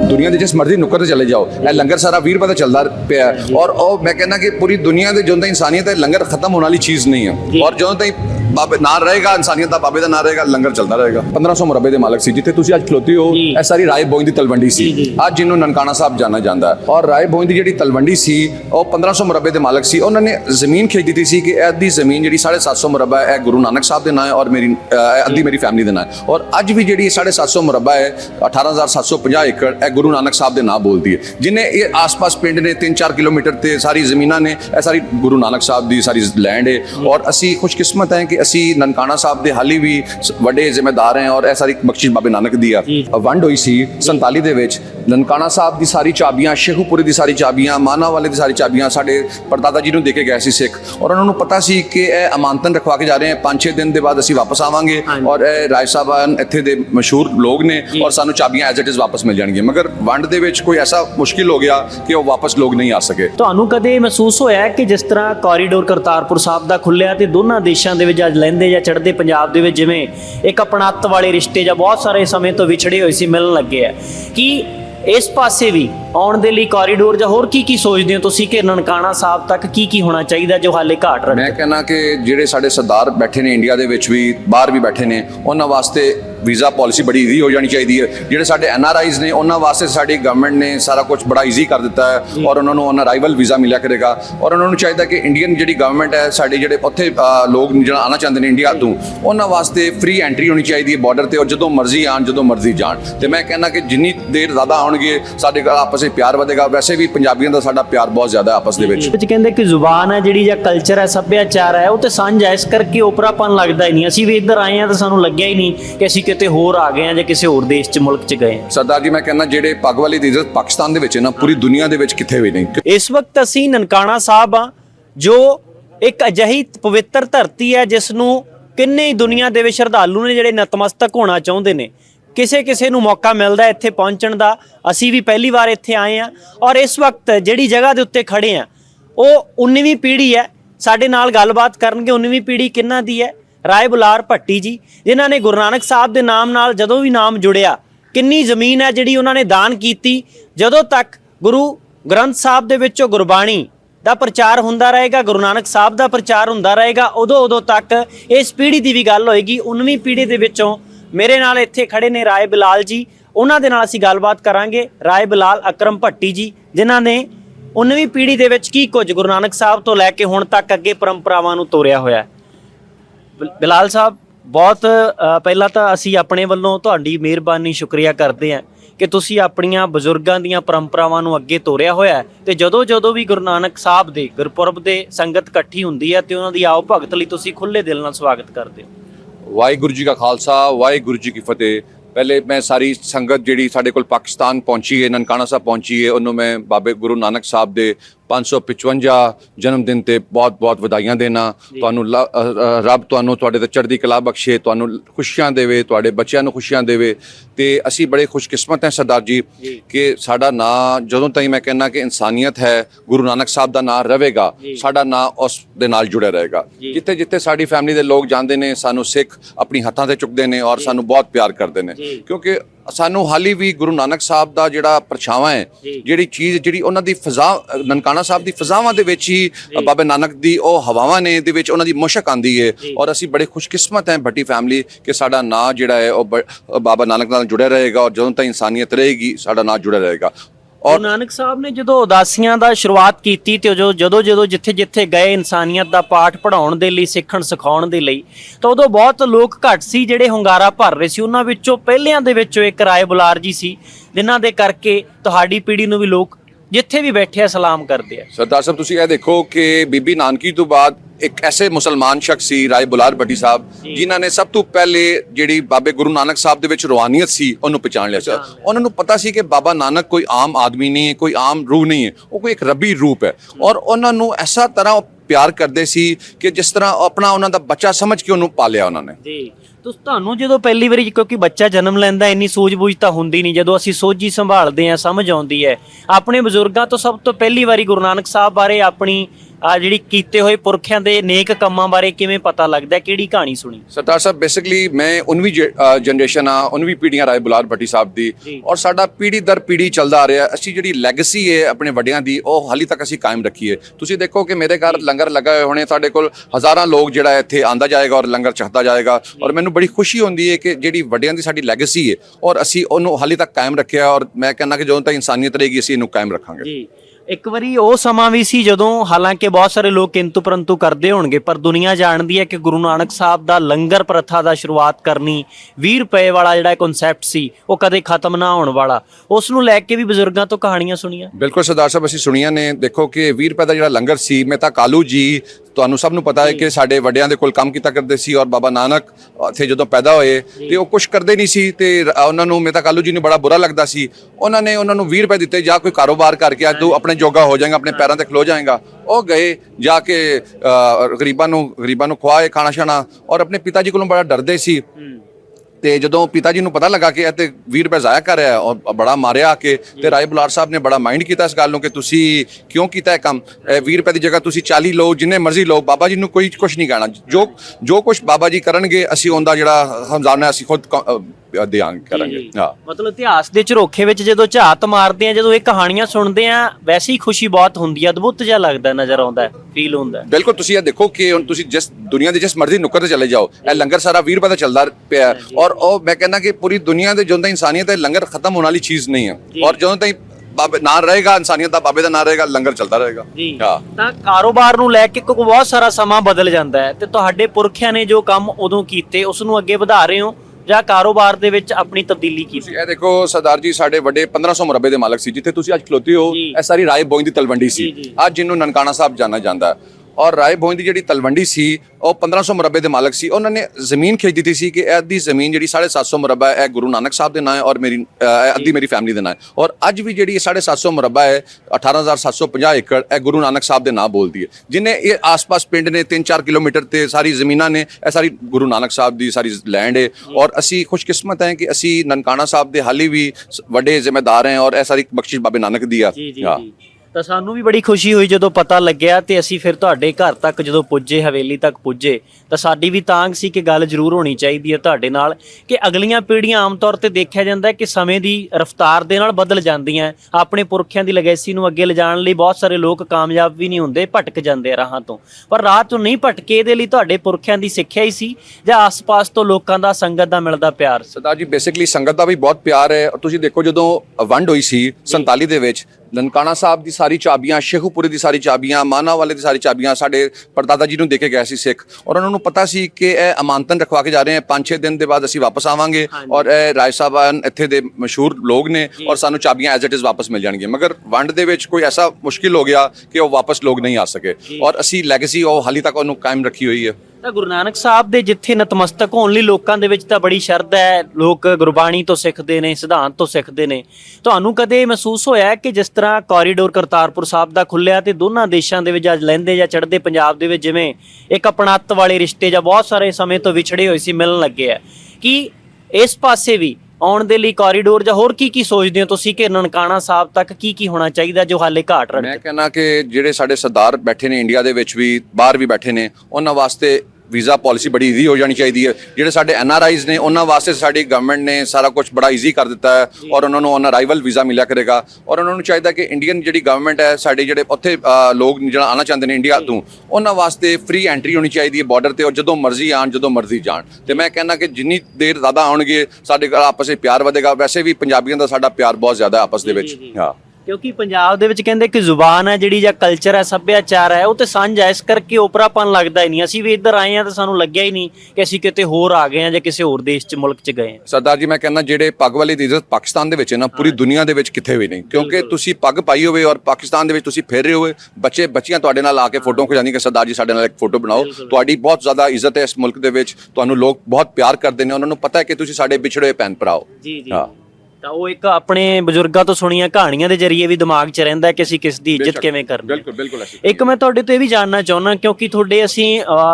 ਦੁਨੀਆ ਦੇ ਜਿਸ ਮਰਜ਼ੀ ਨੁੱਕਰ ਤੇ ਚਲੇ ਜਾਓ ਇਹ ਲੰਗਰ ਸਾਰਾ 20 ਰੁਪਏ ਦਾ ਚੱਲਦਾ ਪਿਆ। ਔਰ ਉਹ ਮੈਂ ਕਹਿੰਦਾ ਕਿ ਪੂਰੀ ਦੁਨੀਆ ਦੇ ਜਦੋਂ ਤੱਕ ਇਨਸਾਨੀਅਤ ਹੈ ਲੰਗਰ ਖਤਮ ਹੋਣ ਵਾਲੀ ਚੀਜ਼ ਨਹੀਂ ਹੈ। ਔਰ ਜਦੋਂ ਤੱਕ ਬਾਬੇ ਨਾ ਰਹੇਗਾ ਇਨਸਾਨੀਅਤ ਦਾ ਬਾਬੇ ਦਾ ਨਾ ਰਹੇਗਾ ਲੰਗਰ ਚੱਲਦਾ ਰਹੇਗਾ। 1500 ਮੁਰੱਬੇ ਦੇ ਮਾਲਕ ਸੀ ਜਿੱਥੇ ਤੁਸੀਂ ਅੱਜ ਖਲੋਤੇ ਹੋ। ਇਹ ਸਾਰੀ ਰਾਏ ਬੋਇੰ ਦੀ ਤਲਵੰਡੀ ਸੀ। ਅੱਜ ਜਿਹਨੂੰ ਨਨਕਾਣਾ ਸਾਹਿਬ ਜਾਣਾ ਜਾਂਦਾ ਹੈ। ਔਰ ਰਾਏ ਬੋਇੰ ਦੀ ਜਿਹੜੀ ਤਲਵੰਡੀ ਸੀ ਉਹ 1500 ਮੁਰੱਬੇ ਦੇ ਮਾਲਕ ਸੀ। ਉਹਨਾਂ ਨੇ ਜ਼ਮੀਨ ਖਰੀਦ ਦਿੱਤੀ ਸੀ ਕਿ ਇਹ ਦੀ ਜ਼ਮੀਨ ਜਿਹੜੀ 750 ਮੁਰੱਬਾ ਹੈ ਇਹ ਗੁਰੂ ਨਾਨਕ ਸਾਹਿਬ ਦੇ ਨਾਂ ਹੈ ਔਰ ਮੇਰੀ ਅੱਧੀ ਮੇਰੀ ਫੈਮਿਲੀ ਦੇ ਨਾਂ ਹੈ। ਔਰ ਅੱਜ ਵੀ ਜਿਹੜੀ 750 ਮੁਰੱਬਾ ਹੈ 18750 ਏਕੜ ਇਹ ਗੁਰੂ ਨਾਨਕ ਸਾਹਿਬ ਦੇ ਨਾਂ ਬੋਲਦੀ ਹੈ। ਜਿਨੇ ਇਹ ਆਸ-ਪਾਸ ਪਿੰਡ ਨੇ 3-4 ਕਿਲੋਮੀਟਰ ਤੇ ਸਾਰੀ ਜ਼ਮੀਨਾਂ ਨੇ ਇਹ ਸਾਰੀ ਗੁਰੂ ਨਾਨਕ ਸਾਹਿਬ ਦੀ ਸਾਰੀ ਲੈਂਡ ਹੈ। ਔਰ ਅਸੀਂ ਖੁਸ਼ਕਿਸਮਤ ਹਾਂ ਕਿ ਅਸੀਂ ਨਨਕਾਣਾ ਸਾਹਿਬ ਦੇ ਹਾਲੀ ਵੀ ਵੱਡੇ ਜ਼ਿੰਮੇਦਾਰ ਹਾਂ ਔਰ ਇਹ ਸਾਰੀ ਬਖਸ਼ਿਸ਼ ਬਾਬੇ ਨਾਨਕ ਦੀ ਆ। ਵੰਡ ਹੋਈ ਸੀ 47 ਦੇ ਵਿੱਚ ਨਨਕਾਣਾ ਸਾਹਿਬ ਦੀ ਸਾਰੀ ਚਾਬੀਆਂ ਸ਼ੇਖੂਪੁਰੇ ਦੀ ਸਾਰੀ ਚਾਬੀਆਂ ਮਾਨਾ ਵਾਲੇ ਦੀ ਸਾਰੀ ਚਾਬੀਆਂ ਸਾਡੇ ਪਰਦਾਦਾ ਜੀ ਨੂੰ ਦੇ ਕੇ ਗਏ ਸੀ ਸਿੱਖ। ਔਰ ਉਹਨਾਂ ਨੂੰ ਪਤਾ ਸੀ ਕਿ ਇਹ ਅਮਾਨਤਨ ਰਖਵਾ ਕੇ ਜਾ ਰਹੇ ਹਾਂ 5-6 ਦਿਨ ਦੇ ਬਾਅਦ ਅਸੀਂ ਵਾਪਸ ਆਵਾਂਗੇ। ਔਰ ਇਹ ਰਾਏ ਸਾਹਿਬਾਨ ਇੱਥੇ ਦੇ ਮਸ਼ਹੂਰ ਲੋਕ ਨੇ ਔਰ ਸਾਨੂੰ ਚਾਬੀਆਂ ਐਜ਼ ਇਟ ਇਜ਼ ਵਾਪਸ ਮਿਲ ਜਾਣਗੀਆਂ। ਮਗਰ ਵੰਡ ਦੇ ਵਿੱਚ ਕੋਈ ਐਸਾ ਮੁਸ਼ਕਿਲ ਹੋ ਗਿਆ ਕਿ ਉਹ ਵਾਪਸ ਲੋਕ ਨਹੀਂ ਆ ਸਕੇ। ਤੁਹਾਨੂੰ ਕਦੇ ਮਹਿਸੂਸ ਹੋਇਆ ਕਿ ਜਿਸ ਤਰ੍ਹਾਂ ਕੋਰੀਡੋਰ ਕਰਤਾਰਪੁਰ ਸਾਹਿਬ ਦਾ ਖੁੱਲਿਆ ਤੇ ਦੋਨਾਂ ਦੇਸ਼ਾਂ ਦੇ ਵਿੱਚ ਅੱਜ ਲੈਂਦੇ ਜਾਂ ਚੜ੍ਹਦੇ ਪੰਜਾਬ ਦੇ ਵਿੱਚ ਜਿਵੇਂ ਇੱਕ ਆਪਣੱਤ ਵਾਲੇ ਰਿਸ਼ਤੇ ਜਾਂ ਬਹੁਤ ਸਾਰੇ ਸਮੇਂ ਤੋਂ ਵਿਛੜੇ ਹੋਏ ਸੀ ਮਿਲਣ ਲੱਗੇ ਆ। ਕਿ ਇਸ ਪਾਸੇ ਵੀ ਆਉਣ ਦੇ ਲਈ ਕੋਰੀਡੋਰ ਜਾਂ ਹੋਰ ਕੀ ਕੀ ਸੋਚਦੇ ਹੋ ਤੁਸੀਂ ਕਿ ਨਨਕਾਣਾ ਸਾਹਿਬ ਤੱਕ ਕੀ ਕੀ ਹੋਣਾ ਚਾਹੀਦਾ ਜੋ ਹਾਲੇ ਘਾਟ ਰੱਖ ਮੈਂ ਕਹਿੰਦਾ ਕਿ ਜਿਹੜੇ ਸਾਡੇ ਸਰਦਾਰ ਬੈਠੇ ਨੇ ਇੰਡੀਆ ਦੇ ਵਿੱਚ ਵੀ, ਬਾਹਰ ਵੀ ਬੈਠੇ ਨੇ, ਉਹਨਾਂ ਵਾਸਤੇ ਵੀਜ਼ਾ ਪਾਲਿਸੀ ਬੜੀ ਈਜ਼ੀ ਹੋ ਜਾਣੀ ਚਾਹੀਦੀ ਹੈ। ਜਿਹੜੇ ਸਾਡੇ ਐਨ ਆਰ ਆਈਜ਼ ਨੇ ਉਹਨਾਂ ਵਾਸਤੇ ਸਾਡੀ ਗਵਰਨਮੈਂਟ ਨੇ ਸਾਰਾ ਕੁਝ ਬੜਾ ਈਜ਼ੀ ਕਰ ਦਿੱਤਾ ਹੈ ਔਰ ਉਹਨਾਂ ਨੂੰ ਉਹਨਾਂ ਅਰਾਈਵਲ ਵੀਜ਼ਾ ਮਿਲਿਆ ਕਰੇਗਾ। ਔਰ ਉਹਨਾਂ ਨੂੰ ਚਾਹੀਦਾ ਕਿ ਇੰਡੀਅਨ ਜਿਹੜੀ ਗਵਰਨਮੈਂਟ ਹੈ ਸਾਡੇ ਜਿਹੜੇ ਉੱਥੇ ਲੋਕ ਜਿਹੜਾ ਆਣਾ ਚਾਹੁੰਦੇ ਨੇ ਇੰਡੀਆ ਤੋਂ ਉਹਨਾਂ ਵਾਸਤੇ ਫ੍ਰੀ ਐਂਟਰੀ ਹੋਣੀ ਚਾਹੀਦੀ ਹੈ ਬਾਰਡਰ ਤੇ ਔਰ ਜਦੋਂ ਮਰਜ਼ੀ ਆਣ ਜਦੋਂ ਮਰਜ਼ੀ ਜਾਣ। ਤੇ ਮੈਂ ਕਹਿੰਦਾ ਕਿ ਜਿੰਨੀ ਦੇਰ ਜ਼ਿਆਦਾ ਆਉਣਗੇ ਸਾਡੇ ਘਰ ਆਪਸ ਵਿੱਚ ਪਿਆਰ ਵਧੇਗਾ। ਵੈਸੇ ਵੀ ਪੰਜਾਬੀਆਂ ਦਾ ਸਾਡਾ ਪਿਆਰ ਬਹੁਤ ਜ਼ਿਆਦਾ ਆਪਸ ਦੇ ਵਿੱਚ। ਵਿੱਚ ਕਹਿੰਦੇ ਕਿ ਜ਼ੁਬਾਨ ਹੈ ਜਿਹੜੀ ਜਾਂ ਕਲਚਰ ਹੈ ਸੱਭਿਆਚਾਰ ਹੈ ਉਹ ਤੇ ਸਾਂਝ ਹੈ। ਇਸ ਕਰਕੇ ਓਪਰਾਪਨ ਲੱਗਦਾ ਹੀ ਨਹੀਂ। ਅਸੀਂ ਵੀ ਇੱਧਰ ਆਏ ਆ ਤਾਂ ਸਾਨੂੰ ਲੱਗਿਆ ਹੀ ਨਹੀਂ ਕਿ ਅਸੀਂ ਕਿਤੇ ਹੋਰ ਆ ਗਏ ਆ ਜਾਂ ਕਿਸੇ ਹੋਰ ਦੇਸ਼ 'ਚ ਮੁਲਕ 'ਚ ਗਏ ਸਰਦਾਰ ਜੀ ਮੈਂ ਕਹਿੰਦਾ ਜਿਹੜੇ ਪੱਗ ਵਾਲੀ ਦੀ ਇੱਜ਼ਤ ਪਾਕਿਸਤਾਨ ਦੇ ਵਿੱਚ ਹੈ ਨਾ ਪੂਰੀ ਦੁਨੀਆ ਦੇ ਵਿੱਚ ਕਿੱਥੇ ਵੀ ਨਹੀਂ। ਇਸ ਵਕਤ ਅਸੀਂ ਨਨਕਾਣਾ ਸਾਹਿਬ ਆ ਜੋ ਇੱਕ ਅਜਿਹੀ ਪਵਿੱਤਰ ਧਰਤੀ ਹੈ ਜਿਸ ਨੂੰ ਕਿੰਨੇ ਹੀ ਦੁਨੀਆ ਦੇ ਵਿੱਚ ਸ਼ਰਧਾਲੂ ਨੇ ਜਿਹੜੇ ਨਤਮਸਤਕ ਹੋਣਾ ਚਾਹੁੰਦੇ ਨੇ। ਕਿਸੇ ਕਿਸੇ ਨੂੰ ਮੌਕਾ ਮਿਲਦਾ ਇੱਥੇ ਪਹੁੰਚਣ ਦਾ। ਅਸੀਂ ਵੀ ਪਹਿਲੀ ਵਾਰ ਇੱਥੇ ਆਏ ਆ ਔਰ ਇਸ ਵਕਤ ਜਿਹੜੀ ਜਗ੍ਹਾ ਦੇ ਉੱਤੇ ਖੜੇ ਆ ਉਹ 19ਵੀਂ ਪੀੜ੍ਹੀ ਹੈ। ਸਾਡੇ ਨਾਲ ਗੱਲਬਾਤ ਕਰਨਗੇ 19ਵੀਂ ਪੀੜ੍ਹੀ ਕਿੰਨਾ ਦੀ ਹੈ? ਰਾਏ ਬੁਲਾਰ ਭੱਟੀ ਜੀ, ਜਿਨ੍ਹਾਂ ਨੇ ਗੁਰੂ ਨਾਨਕ ਸਾਹਿਬ ਦੇ ਨਾਮ ਨਾਲ ਜਦੋਂ ਵੀ ਨਾਮ ਜੁੜਿਆ, ਕਿੰਨੀ ਜ਼ਮੀਨ ਹੈ ਜਿਹੜੀ ਉਹਨਾਂ ਨੇ ਦਾਨ ਕੀਤੀ, ਜਦੋਂ ਤੱਕ ਗੁਰੂ ਗ੍ਰੰਥ ਸਾਹਿਬ ਦੇ ਵਿੱਚੋਂ ਗੁਰਬਾਣੀ ਦਾ ਪ੍ਰਚਾਰ ਹੁੰਦਾ ਰਹੇਗਾ, ਗੁਰੂ ਨਾਨਕ ਸਾਹਿਬ ਦਾ ਪ੍ਰਚਾਰ ਹੁੰਦਾ ਰਹੇਗਾ, ਉਦੋਂ ਉਦੋਂ ਤੱਕ ਇਸ ਪੀੜ੍ਹੀ ਦੀ ਵੀ ਗੱਲ ਹੋਏਗੀ। 19ਵੀਂ ਪੀੜ੍ਹੀ ਦੇ ਵਿੱਚੋਂ ਮੇਰੇ ਨਾਲ ਇੱਥੇ ਖੜੇ ਨੇ ਰਾਏ ਬਲਾਲ ਜੀ, ਉਹਨਾਂ ਦੇ ਨਾਲ ਅਸੀਂ ਗੱਲਬਾਤ ਕਰਾਂਗੇ। ਰਾਏ ਬਲਾਲ ਅਕਰਮ ਭੱਟੀ ਜੀ, ਜਿਨ੍ਹਾਂ ਨੇ 19ਵੀਂ ਪੀੜ੍ਹੀ ਦੇ ਵਿੱਚ ਕੀ ਕੁਝ ਗੁਰੂ ਨਾਨਕ ਸਾਹਿਬ ਤੋਂ ਲੈ ਕੇ ਹੁਣ ਤੱਕ ਅੱਗੇ ਪਰੰਪਰਾਵਾਂ ਨੂੰ ਤੋਰਿਆ ਹੋਇਆ ਹੈ। ਬਿਲਾਲ ਸਾਹਿਬ, ਬਹੁਤ ਪਹਿਲਾਂ ਤਾਂ ਅਸੀਂ ਆਪਣੇ ਵੱਲੋਂ ਤੁਹਾਡੀ ਮਿਹਰਬਾਨੀ, ਸ਼ੁਕਰੀਆ ਕਰਦੇ ਹਾਂ ਕਿ ਤੁਸੀਂ ਆਪਣੀਆਂ ਬਜ਼ੁਰਗਾਂ ਦੀਆਂ ਪਰੰਪਰਾਵਾਂ ਨੂੰ ਅੱਗੇ ਤੋਰਿਆ ਹੋਇਆ ਤੇ ਜਦੋਂ ਜਦੋਂ ਵੀ ਗੁਰੂ ਨਾਨਕ ਸਾਹਿਬ ਦੇ ਗੁਰਪੁਰਬ ਦੇ ਸੰਗਤ ਇਕੱਠੀ ਹੁੰਦੀ ਹੈ ਤੇ ਉਹਨਾਂ ਦੀ ਆਓ ਭਗਤ ਲਈ ਤੁਸੀਂ ਖੁੱਲੇ ਦਿਲ ਨਾਲ ਸਵਾਗਤ ਕਰਦੇ ਹੋ। ਵਾਹਿਗੁਰੂ ਜੀ ਕਾ ਖਾਲਸਾ, ਵਾਹਿਗੁਰੂ ਜੀ ਕੀ ਫਤਿਹ। ਪਹਿਲੇ ਮੈਂ ਸਾਰੀ ਸੰਗਤ ਜਿਹੜੀ ਸਾਡੇ ਕੋਲ ਪਾਕਿਸਤਾਨ ਪਹੁੰਚੀ ਹੈ, ਨਨਕਾਣਾ ਸਾਹਿਬ ਪਹੁੰਚੀ ਹੈ, ਉਹਨੂੰ ਮੈਂ ਬਾਬੇ ਗੁਰੂ ਨਾਨਕ ਸਾਹਿਬ ਦੇ 555 ਜਨਮ ਦਿਨ ਤੇ ਬਹੁਤ-ਬਹੁਤ ਵਧਾਈਆਂ ਦੇਣਾ। ਤੁਹਾਨੂੰ ਰੱਬ ਤੁਹਾਨੂੰ ਤੁਹਾਡੇ ਤੇ ਚੜ੍ਹਦੀ ਕਲਾ ਬਖਸ਼ੇ ਤੁਹਾਨੂੰ ਖੁਸ਼ੀਆਂ ਦੇਵੇ ਤੁਹਾਡੇ ਬੱਚਿਆਂ ਨੂੰ ਖੁਸ਼ੀਆਂ ਦੇਵੇ। ਤੇ ਅਸੀਂ ਬੜੇ ਖੁਸ਼ਕਿਸਮਤ ਹਾਂ ਸਰਦਾਰ ਜੀ ਕਿ ਸਾਡਾ ਨਾਂ ਜਦੋਂ ਤਾਈਂ ਮੈਂ ਕਹਿੰਨਾ ਕਿ ਇਨਸਾਨੀਅਤ ਹੈ ਗੁਰੂ ਨਾਨਕ ਸਾਹਿਬ ਦਾ ਨਾਂ ਰਵੇਗਾ ਸਾਡਾ ਨਾਂ ਉਸ ਦੇ ਨਾਲ ਜੁੜਿਆ ਰਹੇਗਾ। ਜਿੱਥੇ ਜਿੱਥੇ ਸਾਡੀ ਫੈਮਿਲੀ ਦੇ ਲੋਕ ਜਾਂਦੇ ਨੇ ਸਾਨੂੰ ਸਿੱਖ ਆਪਣੀ ਹੱਥਾਂ ਤੇ ਚੁੱਕਦੇ ਨੇ ਔਰ ਸਾਨੂੰ ਬਹੁਤ ਪਿਆਰ ਕਰਦੇ ਨੇ। ਕਿਉਂਕਿ ਸਾਨੂੰ ਹਾਲੀ ਵੀ ਗੁਰੂ ਨਾਨਕ ਸਾਹਿਬ ਦਾ ਜਿਹੜਾ ਪਰਛਾਵਾਂ ਹੈ ਜਿਹੜੀ ਚੀਜ਼ ਜਿਹੜੀ ਉਹਨਾਂ ਦੀ ਫਜ਼ਾ ਨਨਕਾਣਾ ਸਾਹਿਬ ਦੀ ਫਜ਼ਾਵਾਂ ਦੇ ਵਿੱਚ ਹੀ ਬਾਬਾ ਨਾਨਕ ਦੀ ਉਹ ਹਵਾਵਾਂ ਨੇ ਦੇ ਵਿੱਚ ਉਹਨਾਂ ਦੀ ਮੁਸ਼ਕ ਆਂਦੀ ਹੈ। ਔਰ ਅਸੀਂ ਬੜੇ ਖੁਸ਼ਕਿਸਮਤ ਹਾਂ ਭੱਟੀ ਫੈਮਿਲੀ ਕਿ ਸਾਡਾ ਨਾਂ ਜਿਹੜਾ ਹੈ ਉਹ ਬਾਬਾ ਨਾਨਕ ਨਾਲ ਜੁੜਿਆ ਰਹੇਗਾ ਔਰ ਜਦੋਂ ਤੱਕ ਇਨਸਾਨੀਅਤ ਰਹੇਗੀ ਸਾਡਾ ਨਾਂ ਜੁੜਿਆ ਰਹੇਗਾ। ਗੁਰੂ ਨਾਨਕ ਸਾਹਿਬ ਨੇ ਜਦੋਂ ਉਦਾਸੀਆਂ ਦਾ ਸ਼ੁਰੂਆਤ ਕੀਤੀ ਤੇ ਜੋ ਜਦੋਂ ਜਦੋਂ ਜਿੱਥੇ ਜਿੱਥੇ ਗਏ ਇਨਸਾਨੀਅਤ ਦਾ ਪਾਠ ਪੜਾਉਣ ਦੇ ਲਈ, ਸਿੱਖਣ, ਸਿਖਾਉਣ ਦੇ ਲਈ, ਤਾਂ ਉਦੋਂ ਬਹੁਤ ਲੋਕ ਘੱਟ ਸੀ ਜਿਹੜੇ ਹੁੰਗਾਰਾ ਭਰ ਰਹੇ ਸੀ। ਉਹਨਾਂ ਵਿੱਚੋਂ ਪਹਿਲਿਆਂ ਦੇ ਵਿੱਚੋਂ ਇੱਕ ਰਾਏ ਬੁਲਾਰ ਜੀ ਸੀ, ਜਿਨ੍ਹਾਂ ਦੇ ਕਰਕੇ ਤੁਹਾਡੀ ਪੀੜ੍ਹੀ ਨੂੰ ਵੀ ਲੋਕ ਜਿੱਥੇ ਵੀ ਬੈਠੇ ਆ ਸਲਾਮ ਕਰਦੇ ਆ। ਸਰਦਾਰ ਸਾਹਿਬ ਤੁਸੀਂ ਇਹ ਦੇਖੋ ਕਿ ਬੀਬੀ ਨਾਨਕੀ ਤੋਂ ਬਾਅਦ ਇੱਕ ਐਸੇ ਮੁਸਲਮਾਨ ਸ਼ਖਸ ਸੀ ਰਾਏ ਬੁਲਾਰ ਭੱਟੀ ਸਾਹਿਬ ਜਿਨ੍ਹਾਂ ਨੇ ਸਭ ਤੋਂ ਪਹਿਲੇ ਜਿਹੜੀ ਬਾਬੇ ਗੁਰੂ ਨਾਨਕ ਸਾਹਿਬ ਦੇ ਵਿੱਚ ਰੂਹਾਨੀਅਤ ਸੀ ਉਹਨੂੰ ਪਛਾਣ ਲਿਆ ਸੀ। ਉਹਨਾਂ ਨੂੰ ਪਤਾ ਸੀ ਕਿ ਬਾਬਾ ਨਾਨਕ ਕੋਈ ਆਮ ਆਦਮੀ ਨਹੀਂ ਹੈ ਕੋਈ ਆਮ ਰੂਹ ਨਹੀਂ ਹੈ ਉਹ ਕੋਈ ਇੱਕ ਰੱਬੀ ਰੂਪ ਹੈ। ਔਰ ਉਹਨਾਂ ਨੂੰ ਐਸਾ ਤਰ੍ਹਾਂ ਪਿਆਰ ਕਰਦੇ ਸੀ ਕਿ ਜਿਸ ਤਰ੍ਹਾਂ ਆਪਣਾ ਉਹਨਾਂ ਦਾ ਬੱਚਾ ਸਮਝ ਕੇ ਉਹਨੂੰ ਪਾਲਿਆ ਉਹਨਾਂ ਨੇ। ਜੀ। ਤੁਸੀਂ ਤੁਹਾਨੂੰ ਜਦੋਂ ਪਹਿਲੀ ਵਾਰੀ ਕਿਉਂਕਿ ਬੱਚਾ ਜਨਮ ਲੈਂਦਾ, ਇੰਨੀ ਸੂਝ-ਬੂਝ ਤਾਂ ਹੁੰਦੀ ਨਹੀਂ, ਜਦੋਂ ਅਸੀਂ ਸੋਝੀ ਸੰਭਾਲਦੇ ਆ ਸਮਝ ਆਉਂਦੀ ਹੈ। ਆਪਣੇ ਬਜ਼ੁਰਗਾਂ ਤੋਂ ਸਭ ਤੋਂ ਪਹਿਲੀ ਵਾਰੀ ਗੁਰੂ ਨਾਨਕ ਸਾਹਿਬ ਬਾਰੇ ਆਪਣੀ ਆ ਜਿਹੜੀ ਕੀਤੇ ਹੋਏ ਪੁਰਖਿਆਂ ਦੇ ਨੇਕ ਕੰਮਾਂ ਬਾਰੇ ਕਿਵੇਂ ਪਤਾ ਲੱਗਦਾ? ਕਿਹੜੀ ਕਹਾਣੀ ਸੁਣੀ? ਸਰਦਾਰ ਸਾਹਿਬ ਬੇਸਿਕਲੀ ਮੈਂ 19ਵੀਂ ਜਨਰੇਸ਼ਨ ਆ 19ਵੀਂ ਪੀੜ੍ਹੀਆਂ ਰਾਏ ਬੁਲਾਰ ਭੱਟੀ ਸਾਹਿਬ ਦੀ। ਔਰ ਸਾਡਾ ਪੀੜ੍ਹੀ ਦਰ ਪੀੜ੍ਹੀ ਚੱਲਦਾ ਆ ਰਿਹਾ। ਅਸੀਂ ਜਿਹੜੀ ਲੈਗੇਸੀ ਹੈ ਆਪਣੇ ਵੱਡਿਆਂ ਦੀ ਉਹ ਹਾਲੀ ਤੱਕ ਅਸੀਂ ਕਾਇਮ ਰੱਖੀ ਹੈ ਤੁਸੀਂ ਦੇਖੋ ਕਿ ਮੇਰੇ ਘਰ ਲੰਗਰ ਲੱਗਾ ਹੋਏ ਹੋਣੇ ਸਾਡੇ ਕੋਲ ਹਜ਼ਾਰਾਂ ਲੋਕ ਜਿਹੜਾ ਇੱਥੇ ਆਂਦਾ ਜਾਏਗਾ ਔਰ ਲੰਗਰ ਛਕਦਾ ਜਾਏਗਾ। ਔਰ ਮੈਨੂੰ ਬੜੀ ਖੁਸ਼ੀ ਹੁੰਦੀ ਹੈ ਕਿ ਜਿਹੜੀ ਵੱਡਿਆਂ ਦੀ ਸਾਡੀ ਲੈਗੇਸੀ ਹੈ ਔਰ ਅਸੀਂ ਉਹਨੂੰ ਹਾਲੀ ਤੱਕ ਕਾਇਮ ਰੱਖਿਆ। ਔਰ ਮੈਂ ਕਹਿੰਦਾ ਕਿ ਜਦੋਂ ਤੱਕ ਇਨਸਾਨੀਅਤ ਰਹੇਗੀ ਅਸੀਂ ਇਹਨੂੰ ਕਾਇਮ ਰੱਖਾਂਗੇ। ਜੀ। ਇੱਕ ਵਾਰੀ ਉਹ ਸਮਾਂ ਵੀ ਸੀ ਜਦੋਂ ਹਾਲਾਂਕਿ ਬਹੁਤ ਸਾਰੇ ਲੋਕ ਕਿੰਤੂ ਪਰੰਤੂ ਕਰਦੇ ਹੋਣਗੇ, ਪਰ ਦੁਨੀਆ ਜਾਣਦੀ ਹੈ ਕਿ ਗੁਰੂ ਨਾਨਕ ਸਾਹਿਬ ਦਾ ਲੰਗਰ ਪ੍ਰਥਾ ਦਾ ਸ਼ੁਰੂਆਤ ਕਰਨੀ 20 ਰੁਪਏ ਵਾਲਾ ਜਿਹੜਾ ਕਨਸੈਪਟ ਸੀ, ਉਹ ਕਦੇ ਖਤਮ ਨਾ ਹੋਣ ਵਾਲਾ। ਉਸ ਨੂੰ ਲੈ ਕੇ ਵੀ ਬਜ਼ੁਰਗਾਂ ਤੋਂ ਕਹਾਣੀਆਂ ਸੁਣੀਆਂ। ਬਿਲਕੁਲ ਸਰਦਾਰ ਸਾਹਿਬ, ਅਸੀਂ ਸੁਣੀਆਂ ਨੇ। ਦੇਖੋ ਕਿ 20 ਰੁਪਏ ਦਾ ਜਿਹੜਾ ਲੰਗਰ ਸੀ, ਮੈਂ ਤਾਂ ਕਾਲੂ ਜੀ ਤੁਹਾਨੂੰ ਸਭ ਨੂੰ ਪਤਾ ਹੈ ਕਿ ਸਾਡੇ ਵੱਡਿਆਂ ਦੇ ਕੋਲ ਕੰਮ ਕੀਤਾ ਕਰਦੇ ਸੀ ਔਰ ਬਾਬਾ ਨਾਨਕ ਇੱਥੇ ਜਦੋਂ ਪੈਦਾ ਹੋਏ ਤੇ ਉਹ ਕੁਝ ਕਰਦੇ ਨਹੀਂ ਸੀ ਤੇ ਉਹਨਾਂ ਨੂੰ ਮੈਂ ਤਾਂ ਕਾਲੂ ਜੀ ਨੂੰ ਬੜਾ ਬੁਰਾ ਲੱਗਦਾ ਸੀ। ਉਹਨਾਂ ਨੇ ਉਹਨਾਂ ਨੂੰ 20 ਰੁਪਏ ਦਿੱਤੇ ਜਾ ਕੋਈ ਕਾਰੋਬਾਰ ਕਰਕੇ ਅੱਜ ਤੂੰ ਆਪਣੇ ਜੋਗਾ ਹੋ ਜਾਏਗਾ ਆਪਣੇ ਪੈਰਾਂ ਤੇ ਖਲੋ ਜਾਏਗਾ। ਉਹ ਗਏ ਜਾ ਕੇ ਗਰੀਬਾਂ ਨੂੰ ਗਰੀਬਾਂ ਨੂੰ ਖਵਾਏ ਖਾਣਾ ਛਾਣਾ ਔਰ ਆਪਣੇ ਪਿਤਾ ਜੀ ਕੋਲੋਂ ਬੜਾ ਡਰਦੇ ਸੀ। ਤੇ ਜਦੋਂ ਪਿਤਾ ਜੀ ਨੂੰ ਪਤਾ ਲੱਗਾ ਕਿ ਇਹ ਤੇ 20 ਰੁਪਏ ਜ਼ਾਇਆ ਕਰ ਰਿਹਾ ਔਰ ਬੜਾ ਮਾਰਿਆ ਆ ਕੇ ਤੇ ਰਾਏ ਬੁਲਾਰ ਸਾਹਿਬ ਨੇ ਬੜਾ ਮਾਈਂਡ ਕੀਤਾ ਇਸ ਗੱਲ ਨੂੰ ਕਿ ਤੁਸੀਂ ਕਿਉਂ ਕੀਤਾ ਇਹ ਕੰਮ? ਇਹ 20 ਰੁਪਏ ਦੀ ਜਗ੍ਹਾ ਤੁਸੀਂ 40 ਲਓ ਜਿੰਨੇ ਮਰਜ਼ੀ ਲਓ ਬਾਬਾ ਜੀ ਨੂੰ ਕੋਈ ਕੁਝ ਨਹੀਂ ਕਹਿਣਾ। ਜੋ ਜੋ ਕੁਝ ਬਾਬਾ ਜੀ ਕਰਨਗੇ ਅਸੀਂ ਉਹਦਾ ਜਿਹੜਾ ਹਮਜ਼ਾਨਾ ਅਸੀਂ ਖੁਦ ਕ- ਅ, ਦਿਆਂਗੇ ਕਰਾਂਗੇ ਹਾਂ। ਮਤਲਬ ਇਤਿਹਾਸ ਦੇ ਝਰੋਖੇ ਵਿੱਚ ਜਦੋਂ ਝਾਤ ਮਾਰਦੇ ਆ ਜਦੋਂ ਇਹ ਕਹਾਣੀਆਂ ਸੁਣਦੇ ਆ ਵੈਸੀ ਖੁਸ਼ੀ ਬਹੁਤ ਹੁੰਦੀ ਆ ਅਦਭੁਤ ਜਿਹਾ ਲੱਗਦਾ ਨਜ਼ਰ ਆਉਂਦਾ ਫੀਲ ਹੁੰਦਾ। ਬਿਲਕੁਲ ਤੁਸੀਂ ਇਹ ਦੇਖੋ ਕਿ ਹੁਣ ਤੁਸੀਂ ਜਿਸ ਦੁਨੀਆ ਦੇ ਜਿਸ ਮਰਜ਼ੀ ਨੁੱਕਰ ਤੇ ਚਲੇ ਜਾਓ ਇਹ ਲੰਗਰ ਸਾਰਾ 20 ਰੁਪਏ ਦਾ ਚੱਲਦਾ ਪਿਆ। ਔਰ ਉਹ ਮੈਂ ਕਹਿੰਦਾ ਕਿ ਪੂਰੀ ਦੁਨੀਆ ਦੇ ਜਦੋਂ ਤੱਕ ਇਨਸਾਨੀਅਤ ਹੈ ਲੰਗਰ ਖਤਮ ਹੋਣ ਵਾਲੀ ਚੀਜ਼ ਨਹੀਂ ਹੈ। ਔਰ ਜਦੋਂ ਤੱਕ ਬਾਬੇ ਨਾ ਰਹੇਗਾ ਇਨਸਾਨੀਅਤ ਦਾ ਬਾਬੇ ਦਾ ਨਾ ਰਹੇਗਾ ਲੰਗਰ ਚੱਲਦਾ ਰਹੇਗਾ। ਜੀ। ਹਾਂ। ਤਾਂ ਕਾਰੋਬਾਰ ਨੂੰ ਲੈ ਕੇ ਕਿਉਂਕਿ ਬਹੁਤ ਸਾਰਾ ਸਮਾਂ ਬਦਲ ਜਾਂਦਾ ਹੈ ਤੇ ਤੁਹਾਡੇ ਪੁਰਖਿਆਂ ਨੇ ਜੋ ਕੰਮ ਉਦੋਂ ਕੀਤੇ ਉਸ ਨੂੰ ਅੱਗੇ ਵਧਾ ਰਹੇ ਹੋ। ਜਾਂ ਕਾਰੋਬਾਰ ਦੇ ਵਿੱਚ ਆਪਣੀ ਤਬਦੀਲੀ ਕੀਤੀ ਤੁਸੀਂ ਇਹ ਦੇਖੋ ਸਰਦਾਰ ਜੀ ਸਾਡੇ ਵੱਡੇ 1500 ਮੁਰੱਬੇ ਦੇ ਮਾਲਕ ਸੀ ਜਿੱਥੇ ਤੁਸੀਂ ਅੱਜ ਖਲੋਤੇ ਹੋ। ਇਹ ਸਾਰੀ ਰਾਏ ਬੋਇੰ ਦੀ ਤਲਵੰਡੀ ਸੀ। ਅੱਜ ਜਿਹਨੂੰ ਨਨਕਾਣਾ ਸਾਹਿਬ ਜਾਣਾ ਜਾਂਦਾ ਔਰ ਰਾਏ ਬੋਇੰ ਦੀ ਜਿਹੜੀ ਤਲਵੰਡੀ ਸੀ ਉਹ 1500 ਮੁਰੱਬੇ ਦੇ ਮਾਲਕ ਸੀ। ਉਹਨਾਂ ਨੇ ਜ਼ਮੀਨ ਖਰੀਦ ਦਿੱਤੀ ਸੀ ਕਿ ਇਹ ਅੱਧੀ ਜ਼ਮੀਨ ਜਿਹੜੀ 750 ਮੁਰੱਬਾ ਹੈ ਇਹ ਗੁਰੂ ਨਾਨਕ ਸਾਹਿਬ ਦੇ ਨਾਂ ਹੈ ਔਰ ਮੇਰੀ ਇਹ ਅੱਧੀ ਮੇਰੀ ਫੈਮਿਲੀ ਦੇ ਨਾਂ ਹੈ। ਔਰ ਅੱਜ ਵੀ ਜਿਹੜੀ 750 ਮੁਰੱਬਾ ਹੈ 18750 ਏਕੜ ਇਹ ਗੁਰੂ ਨਾਨਕ ਸਾਹਿਬ ਦੇ ਨਾਂ ਬੋਲਦੀ ਹੈ। ਜਿਨੇ ਇਹ ਆਸ-ਪਾਸ ਪਿੰਡ ਨੇ 3-4 ਕਿਲੋਮੀਟਰ ਤੇ ਸਾਰੀ ਜ਼ਮੀਨਾਂ ਨੇ ਇਹ ਸਾਰੀ ਗੁਰੂ ਨਾਨਕ ਸਾਹਿਬ ਦੀ ਸਾਰੀ ਲੈਂਡ ਹੈ। ਔਰ ਅਸੀਂ ਖੁਸ਼ਕਿਸਮਤ ਹਾਂ ਕਿ ਅਸੀਂ ਨਨਕਾਣਾ ਸਾਹਿਬ ਦੇ ਹਾਲੀ ਵੀ ਵੱਡੇ ਜ਼ਿੰਮੇਦਾਰ ਹਾਂ ਔਰ ਇਹ ਸਾਰੀ ਬਖਸ਼ਿਸ਼ ਬਾਬੇ ਨਾਨਕ ਦੀ ਆ। ਜੀ। ਜੀ। ਤਾਂ ਸਾਨੂੰ ਵੀ ਬੜੀ ਖੁਸ਼ੀ ਹੋਈ ਜਦੋਂ ਪਤਾ ਲੱਗਿਆ ਤੇ ਅਸੀਂ ਫਿਰ ਤੁਹਾਡੇ ਘਰ ਤੱਕ ਜਦੋਂ ਪੁੱਜੇ, ਹਵੇਲੀ ਤੱਕ ਪੁੱਜੇ, ਤਾਂ ਸਾਡੀ ਵੀ ਤਾਂਗ ਸੀ ਕਿ ਗੱਲ ਜ਼ਰੂਰ ਹੋਣੀ ਚਾਹੀਦੀ ਹੈ ਤੁਹਾਡੇ ਨਾਲ ਕਿ ਅਗਲੀਆਂ ਪੀੜ੍ਹੀਆਂ ਆਮ ਤੌਰ ਤੇ ਦੇਖਿਆ ਜਾਂਦਾ ਕਿ ਸਮੇਂ ਦੀ ਰਫ਼ਤਾਰ ਦੇ ਨਾਲ ਬਦਲ ਜਾਂਦੀਆਂ ਆਪਣੇ ਪੁਰਖਿਆਂ ਦੀ ਲੈਗੇਸੀ ਨੂੰ ਅੱਗੇ ਲਿਜਾਣ ਲਈ ਬਹੁਤ ਸਾਰੇ ਲੋਕ ਕਾਮਯਾਬ ਵੀ ਨਹੀਂ ਹੁੰਦੇ, ਭਟਕ ਜਾਂਦੇ ਰਾਹਾਂ ਤੋਂ। ਪਰ ਰਾਹ ਤੋਂ ਨਹੀਂ ਭਟਕੇ, ਇਹਦੇ ਲਈ ਤੁਹਾਡੇ ਪੁਰਖਿਆਂ ਦੀ ਸਿੱਖਿਆ ਹੀ ਸੀ ਜਾਂ ਆਸ-ਪਾਸ ਤੋਂ ਲੋਕਾਂ ਦਾ, ਸੰਗਤ ਦਾ ਮਿਲਦਾ ਪਿਆਰ ਸੀ? ਸਰਦਾਰ ਜੀ ਬੇਸਿਕਲੀ ਸੰਗਤ ਦਾ ਵੀ ਬਹੁਤ ਪਿਆਰ ਹੈ। ਔਰ ਤੁਸੀਂ ਦੇਖੋ ਜਦੋਂ ਵੰਡ ਹੋਈ ਸੀ 47 ਦੇ ਵਿੱਚ ਨਨਕਾਣਾ ਸਾਹਿਬ ਦੀ ਸਾਰੀ ਚਾਬੀਆਂ ਸ਼ੇਖੂਪੁਰੇ ਦੀ ਸਾਰੀ ਚਾਬੀਆਂ ਮਾਨਾ ਵਾਲੇ ਦੀ ਸਾਰੀ ਚਾਬੀਆਂ ਸਾਡੇ ਪਰਦਾਦਾ ਜੀ ਨੂੰ ਦੇ ਕੇ ਗਏ ਸੀ ਸਿੱਖ। ਔਰ ਉਹਨਾਂ ਨੂੰ ਪਤਾ ਸੀ ਕਿ ਇਹ ਅਮਾਨਤਨ ਰਖਵਾ ਕੇ ਜਾ ਰਹੇ ਹੈ। 5-6 ਦਿਨ ਦੇ ਬਾਅਦ ਅਸੀਂ ਵਾਪਸ ਆਵਾਂਗੇ ਔਰ ਇਹ ਰਾਏ ਸਾਹਿਬਾਨ ਇੱਥੇ ਦੇ ਮਸ਼ਹੂਰ ਲੋਕ ਨੇ ਔਰ ਸਾਨੂੰ ਚਾਬੀਆਂ ਐਜ਼ ਇਟ ਇਜ਼ ਵਾਪਸ ਮਿਲ ਜਾਣਗੀਆਂ। ਮਗਰ ਵੰਡ ਦੇ ਵਿੱਚ ਕੋਈ ਐਸਾ ਮੁਸ਼ਕਿਲ ਹੋ ਗਿਆ ਕਿ ਉਹ ਵਾਪਸ ਲੋਕ ਨਹੀਂ ਆ ਸਕੇ। ਔਰ ਅਸੀਂ ਲੈਗੇਸੀ ਉਹ ਹਾਲੀ ਤੱਕ ਉਹਨੂੰ ਕਾਇਮ ਰੱਖੀ ਹੋਈ ਹੈ। ਤਾਂ ਗੁਰੂ ਨਾਨਕ ਸਾਹਿਬ ਦੇ ਜਿੱਥੇ ਨਤਮਸਤਕ ਹੋਣ ਲਈ ਲੋਕਾਂ ਦੇ ਵਿੱਚ ਤਾਂ ਬੜੀ ਸ਼ਰਧਾ ਹੈ, ਲੋਕ ਗੁਰਬਾਣੀ ਤੋਂ ਸਿੱਖਦੇ ਨੇ, ਸਿਧਾਂਤ ਤੋਂ ਸਿੱਖਦੇ ਨੇ। ਤੁਹਾਨੂੰ ਕਦੇ ਮਹਿਸੂਸ ਹੋਇਆ ਕਿ ਜਿਸ ਤਰ੍ਹਾਂ ਕੋਰੀਡੋਰ ਕਰਤਾਰਪੁਰ ਸਾਹਿਬ ਦਾ ਖੁੱਲਿਆ ਤੇ ਦੋਨਾਂ ਦੇਸ਼ਾਂ ਦੇ ਵਿੱਚ ਅੱਜ ਲੈਂਦੇ ਜਾਂ ਚੜ੍ਹਦੇ ਪੰਜਾਬ ਦੇ ਵਿੱਚ ਜਿਵੇਂ ਇੱਕ ਆਪਣੱਤ ਵਾਲੇ ਰਿਸ਼ਤੇ ਜਾਂ ਬਹੁਤ ਸਾਰੇ ਸਮੇਂ ਤੋਂ ਵਿਛੜੇ ਹੋਏ ਸੀ, ਮਿਲਣ ਲੱਗੇ ਆ ਕਿ ਇਸ ਪਾਸੇ ਵੀ ਆਉਣ ਦੇ ਲਈ ਕੋਰੀਡੋਰ ਜਾਂ ਹੋਰ ਕੀ ਕੀ ਸੋਚਦੇ ਹੋ ਤੁਸੀਂ ਕਿ ਨਨਕਾਣਾ ਸਾਹਿਬ ਤੱਕ ਕੀ ਕੀ ਹੋਣਾ ਚਾਹੀਦਾ ਜੋ ਹਾਲੇ ਘਾਟ ਮੈਂ ਰੱਖਦੇ? ਕਹਿੰਦਾ ਕਿ ਜਿਹੜੇ ਸਾਡੇ ਸਰਦਾਰ ਬੈਠੇ ਨੇ ਇੰਡੀਆ ਦੇ ਵਿੱਚ ਵੀ ਬਾਹਰ ਵੀ ਬੈਠੇ ਨੇ ਉਹਨਾਂ ਵਾਸਤੇ ਵੀਜ਼ਾ ਪਾਲਿਸੀ ਬੜੀ ਈਜ਼ੀ ਹੋ ਜਾਣੀ ਚਾਹੀਦੀ ਹੈ। ਜਿਹੜੇ ਸਾਡੇ ਐਨ ਆਰ ਆਈਜ਼ ਨੇ ਉਹਨਾਂ ਵਾਸਤੇ ਸਾਡੀ ਗਵਰਨਮੈਂਟ ਨੇ ਸਾਰਾ ਕੁਝ ਬੜਾ ਈਜ਼ੀ ਕਰ ਦਿੱਤਾ ਹੈ ਔਰ ਉਹਨਾਂ ਨੂੰ ਔਨ ਅਰਾਈਵਲ ਵੀਜ਼ਾ ਮਿਲਿਆ ਕਰੇਗਾ। ਔਰ ਉਹਨਾਂ ਨੂੰ ਚਾਹੀਦਾ ਕਿ ਇੰਡੀਅਨ ਜਿਹੜੀ ਗਵਰਨਮੈਂਟ ਹੈ ਸਾਡੇ ਜਿਹੜੇ ਉੱਥੇ ਲੋਕ ਜਿਹੜਾ ਆਉਣਾ ਚਾਹੁੰਦੇ ਨੇ ਇੰਡੀਆ ਤੋਂ ਉਹਨਾਂ ਵਾਸਤੇ ਫ੍ਰੀ ਐਂਟਰੀ ਹੋਣੀ ਚਾਹੀਦੀ ਹੈ ਬਾਰਡਰ ਤੇ ਔਰ ਜਦੋਂ ਮਰਜ਼ੀ ਆਣ ਜਦੋਂ ਮਰਜ਼ੀ ਜਾਣ। ਤੇ ਮੈਂ ਕਹਿੰਦਾ ਕਿ ਜਿੰਨੀ ਦੇਰ ਜ਼ਿਆਦਾ ਆਉਣਗੇ ਸਾਡੇ ਘਰ ਆਪਸ ਵਿੱਚ ਪਿਆਰ ਵਧੇਗਾ। ਵੈਸੇ ਵੀ ਪੰਜਾਬੀਆਂ ਦਾ ਸਾਡਾ ਪਿਆਰ ਬਹੁਤ ਜ਼ਿਆਦਾ ਆਪਸ ਦੇ ਵਿੱਚ। ਹਾਂ। ਕਿਉਂਕਿ ਪੰਜਾਬ ਦੇ ਵਿੱਚ ਕਹਿੰਦੇ ਕਿ ਜ਼ੁਬਾਨ ਹੈ ਜਿਹੜੀ ਜਾਂ ਕਲਚਰ ਹੈ ਸੱਭਿਆਚਾਰ ਹੈ ਉਹ ਤੇ ਸਾਂਝਾ ਹੈ, ਇਸ ਕਰਕੇ ਓਪਰਾਪਨ ਲੱਗਦਾ ਹੀ ਨਹੀਂ। ਅਸੀਂ ਵੀ ਇੱਧਰ ਆਏ ਆ ਤਾਂ ਸਾਨੂੰ ਲੱਗਿਆ ਹੀ ਨਹੀਂ ਕਿ ਅਸੀਂ ਕਿਤੇ ਹੋਰ ਆ ਗਏ ਆ ਜਾਂ ਕਿਸੇ ਹੋਰ ਦੇਸ਼ 'ਚ ਮੁਲਕ 'ਚ ਗਏ ਆ ਸਰਦਾਰ ਜੀ ਮੈਂ ਕਹਿੰਦਾ ਜਿਹੜੇ ਪੱਗ ਵਾਲੀ ਦੀ ਇੱਜ਼ਤ ਪਾਕਿਸਤਾਨ ਦੇ ਵਿੱਚ ਹੈ ਨਾ ਪੂਰੀ ਦੁਨੀਆ ਦੇ ਵਿੱਚ ਕਿੱਥੇ ਵੀ ਨਹੀਂ। ਕਿਉਂਕਿ ਤੁਸੀਂ ਪੱਗ ਪਾਈ ਹੋਵੇ ਔਰ ਪਾਕਿਸਤਾਨ ਦੇ ਵਿੱਚ ਤੁਸੀਂ ਫਿਰ ਰਹੇ ਹੋਵੇ ਬੱਚੇ ਬੱਚੀਆਂ ਤੁਹਾਡੇ ਨਾਲ ਆ ਕੇ ਫੋਟੋ ਖਿਚਾਉਂਦੀ ਕਿ ਸਰਦਾਰ ਜੀ ਸਾਡੇ ਨਾਲ ਇੱਕ ਫੋਟੋ ਬਣਾਓ। ਤੁਹਾਡੀ ਬਹੁਤ ਜ਼ਿਆਦਾ ਇੱਜ਼ਤ ਹੈ ਇਸ ਮੁਲਕ ਦੇ ਵਿੱਚ। ਤੁਹਾਨੂੰ ਲੋਕ ਬਹੁਤ ਪਿਆਰ ਕਰਦੇ ਨੇ। ਉਹਨਾਂ ਨੂੰ ਪਤਾ ਹੈ ਕਿ ਤੁਸੀਂ ਸਾਡੇ ਵਿਛੜੇ ਭੈਣ ਭਰਾ ਹੋ। ਜੀ ਜੀ। ਹਾਂ। ਤਾਂ ਉਹ ਇੱਕ ਆਪਣੇ ਬਜ਼ੁਰਗਾਂ ਤੋਂ ਸੁਣੀਆਂ ਕਹਾਣੀਆਂ ਦੇ ਜ਼ਰੀਏ ਵੀ ਦਿਮਾਗ 'ਚ ਰਹਿੰਦਾ ਹੈ ਕਿ ਅਸੀਂ ਕਿਸ ਦੀ ਇੱਜ਼ਤ ਬੇਸ਼ੱਕ। ਕਿਵੇਂ ਕਰਨੀ ਹੈ। ਬਿਲਕੁਲ ਬਿਲਕੁਲ ਅਸੀਂ ਇੱਕ ਮੈਂ ਤੁਹਾਡੇ ਤੋਂ ਇਹ ਵੀ ਜਾਣਨਾ ਚਾਹੁੰਦਾ ਕਿਉਂਕਿ ਤੁਹਾਡੇ ਅਸੀਂ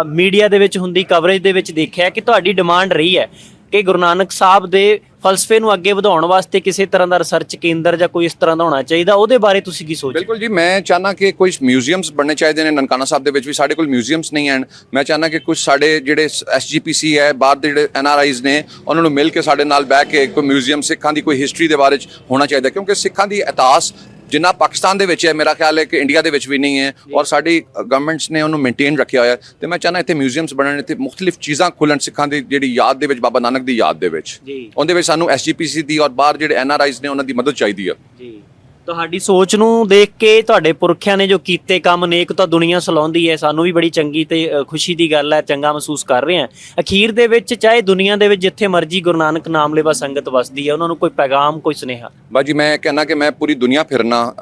ਮੀਡੀਆ ਦੇ ਵਿੱਚ ਹੁੰਦੀ ਕਵਰੇਜ ਦੇ ਵਿੱਚ ਦੇਖਿਆ ਕਿ ਤੁਹਾਡੀ ਡਿਮਾਂਡ ਰਹੀ ਹੈ ਕਿ ਗੁਰੂ ਨਾਨਕ ਸਾਹਿਬ ਦੇ ਫਲਸਫੇ ਨੂੰ ਅੱਗੇ ਵਧਾਉਣ ਵਾਸਤੇ ਕਿਸੇ ਤਰ੍ਹਾਂ ਦਾ ਰਿਸਰਚ ਕੇਂਦਰ ਜਾਂ ਕੋਈ ਇਸ ਤਰ੍ਹਾਂ ਦਾ ਹੋਣਾ ਚਾਹੀਦਾ, ਉਹਦੇ ਬਾਰੇ ਤੁਸੀਂ ਕੀ ਸੋਚਦੇ? ਬਿਲਕੁਲ ਜੀ, ਮੈਂ ਚਾਹਨਾ ਕਿ ਕੁਝ ਮਿਊਜ਼ੀਅਮਸ ਬਣਨੇ ਚਾਹੀਦੇ ਨੇ, ਨਨਕਾਣਾ ਸਾਹਿਬ ਦੇ ਵਿੱਚ ਵੀ ਸਾਡੇ ਕੋਲ ਮਿਊਜ਼ੀਅਮਸ ਨਹੀਂ ਹਨ ਮੈਂ ਚਾਹਨਾ ਕਿ ਕੁਝ ਸਾਡੇ ਜਿਹੜੇ ਐਸਜੀਪੀਸੀ ਹੈ, ਬਾਹਰ ਦੇ ਜਿਹੜੇ ਐਨਆਰਆਈਜ਼ ਨੇ, ਉਹਨਾਂ ਨੂੰ ਮਿਲ ਕੇ ਸਾਡੇ ਨਾਲ ਬਹਿ ਕੇ ਕੋਈ ਮਿਊਜ਼ੀਅਮ ਸਿੱਖਾਂ ਦੀ ਕੋਈ ਹਿਸਟਰੀ ਦੇ ਬਾਰੇ ਚ ਹੋਣਾ ਚਾਹੀਦਾ, ਕਿਉਂਕਿ ਸਿੱਖਾਂ ਦੀ ਇਤਿਹਾਸ ਜਿੰਨਾ ਪਾਕਿਸਤਾਨ ਦੇ ਵਿੱਚ ਹੈ ਮੇਰਾ ਖਿਆਲ ਹੈ ਕਿ ਇੰਡੀਆ ਦੇ ਵਿੱਚ ਵੀ ਨਹੀਂ ਹੈ ਔਰ ਸਾਡੀ ਗਵਰਨਮੈਂਟਸ ਨੇ ਉਹਨੂੰ ਮੇਨਟੇਨ ਰੱਖਿਆ ਹੋਇਆ ਤੇ ਮੈਂ ਚਾਹਨਾ ਇੱਥੇ ਮਿਊਜ਼ੀਅਮਸ ਬਣਨ ਤੇ ਮੁxtਲਿਫ ਚੀਜ਼ਾਂ ਖੁੱਲਣ ਸਿੱਖਾਂ ਦੀ ਜਿਹੜੀ ਯਾਦ ਦੇ ਵਿੱਚ ਬਾਬਾ ਨਾਨਕ ਦੀ ਯਾਦ ਦੇ ਵਿੱਚ। ਜੀ। ਉਹਦੇ ਵਿੱਚ ਸਾਨੂੰ ਐਸਜੀਪੀਸੀ ਦੀ ਔਰ ਬਾਹਰ ਜਿਹੜੇ ਐਨਆਰਆਈਜ਼ ਨੇ ਉਹਨਾਂ ਦੀ ਮਦਦ ਚਾਹੀਦੀ ਹੈ। ਜੀ। ਤੁਹਾਡੀ ਸੋਚ ਨੂੰ ਦੇਖ ਕੇ ਤੁਹਾਡੇ ਪੁਰਖਿਆਂ ਨੇ ਜੋ ਕੀਤੇ ਕੰਮ ਨੇਕ ਤਾਂ ਦੁਨੀਆ ਸਲਾਉਂਦੀ ਹੈ ਸਾਨੂੰ ਵੀ ਬੜੀ ਚੰਗੀ ਤੇ ਅ, ਖੁਸ਼ੀ ਦੀ ਗੱਲ ਹੈ ਚੰਗਾ ਮਹਿਸੂਸ ਕਰ ਰਹੇ ਹਾਂ। ਅਖੀਰ ਦੇ ਵਿੱਚ ਚਾਹੇ ਦੁਨੀਆ ਦੇ ਵਿੱਚ ਜਿੱਥੇ ਮਰਜ਼ੀ ਗੁਰੂ ਨਾਨਕ ਨਾਮ ਲੈਵਾ ਸੰਗਤ ਵਸਦੀ ਹੈ ਉਹਨਾਂ ਨੂੰ ਕੋਈ ਪੈਗਾਮ ਕੋਈ ਸੁਨੇਹਾ। ਬਾਜੀ ਮੈਂ ਕਹਿੰਦਾ ਕਿ ਮੈਂ ਪੂਰੀ ਦੁਨੀਆ ਫਿਰਨਾ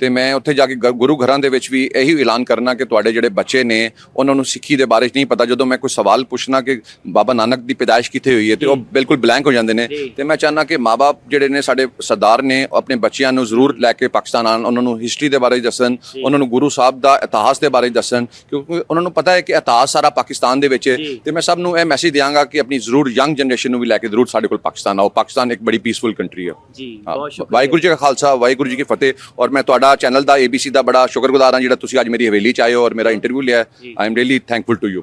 ਤੇ ਮੈਂ ਉੱਥੇ ਜਾ ਕੇ ਗ- ਗੁਰੂ ਘਰਾਂ ਦੇ ਵਿੱਚ ਵੀ ਇਹੀ ਐਲਾਨ ਕਰਨਾ ਕਿ ਤੁਹਾਡੇ ਜਿਹੜੇ ਬੱਚੇ ਨੇ ਉਹਨਾਂ ਨੂੰ ਸਿੱਖੀ ਦੇ ਬਾਰੇ 'ਚ ਨਹੀਂ ਪਤਾ। ਜਦੋਂ ਮੈਂ ਕੋਈ ਸਵਾਲ ਪੁੱਛਣਾ ਕਿ ਬਾਬਾ ਨਾਨਕ ਦੀ ਪੈਦਾਇਸ਼ ਕਿੱਥੇ ਹੋਈ ਹੈ ਤੇ ਉਹ ਬਿਲਕੁਲ ਬਲੈਂਕ ਹੋ ਜਾਂਦੇ ਨੇ। ਤੇ ਮੈਂ ਚਾਹਨਾ ਕਿ ਮਾਪੇ ਜਿਹੜੇ ਨੇ ਸਾਡੇ ਸਰਦਾਰ ਨੇ ਉਹ ਆਪਣੇ ਬੱਚਿਆਂ ਨੂੰ ਜ਼ਰੂਰ ਲੈ ਕੇ ਪਾਕਿਸਤਾਨ ਆਉਣ ਉਹਨਾਂ ਨੂੰ ਹਿਸਟਰੀ ਦੇ ਬਾਰੇ ਦੱਸਣ ਉਹਨਾਂ ਨੂੰ ਗੁਰੂ ਸਾਹਿਬ ਦਾ ਇਤਿਹਾਸ ਦੇ ਬਾਰੇ ਦੱਸਣ ਕਿਉਂਕਿ ਉਹਨਾਂ ਨੂੰ ਪਤਾ ਹੈ ਕਿ ਇਤਿਹਾਸ ਸਾਰਾ ਪਾਕਿਸਤਾਨ ਦੇ ਵਿੱਚ ਹੈ। ਤੇ ਮੈਂ ਸਭ ਨੂੰ ਇਹ ਮੈਸੇਜ ਦਿਆਂਗਾ ਕਿ ਆਪਣੀ ਜ਼ਰੂਰ ਯੰਗ ਜਨਰੇਸ਼ਨ ਨੂੰ ਵੀ ਲੈ ਕੇ ਜ਼ਰੂਰ ਸਾਡੇ ਕੋਲ ਪਾਕਿਸਤਾਨ ਆਓ। ਪਾਕਿਸਤਾਨ ਇੱਕ ਬੜੀ ਪੀਸਫੁਲ ਕੰਟਰੀ ਹੈ। ਜੀ ਬਹੁਤ ਸ਼ੁਕਰੀਆ। ਵਾਹਿਗੁਰੂ ਜੀ ਕਾ ਖਾਲਸਾ ਵਾਹਿਗੁਰੂ ਜੀ ਕੀ ਫਤਿਹ। ਔਰ ਮੈਂ ਤੁਹਾਡਾ ਚੈਨਲ ਦਾ ABC ਦਾ ਬੜਾ ਸ਼ੁਕਰਗੁਜ਼ਾਰ ਹਾਂ ਜਿਹੜਾ ਤੁਸੀਂ ਅੱਜ ਮੇਰੀ ਹਵੇਲੀ ਚ ਆਏ ਹੋ ਔਰ ਮੇਰਾ ਇੰਟਰਵਿਊ ਲਿਆ I am really thankful to you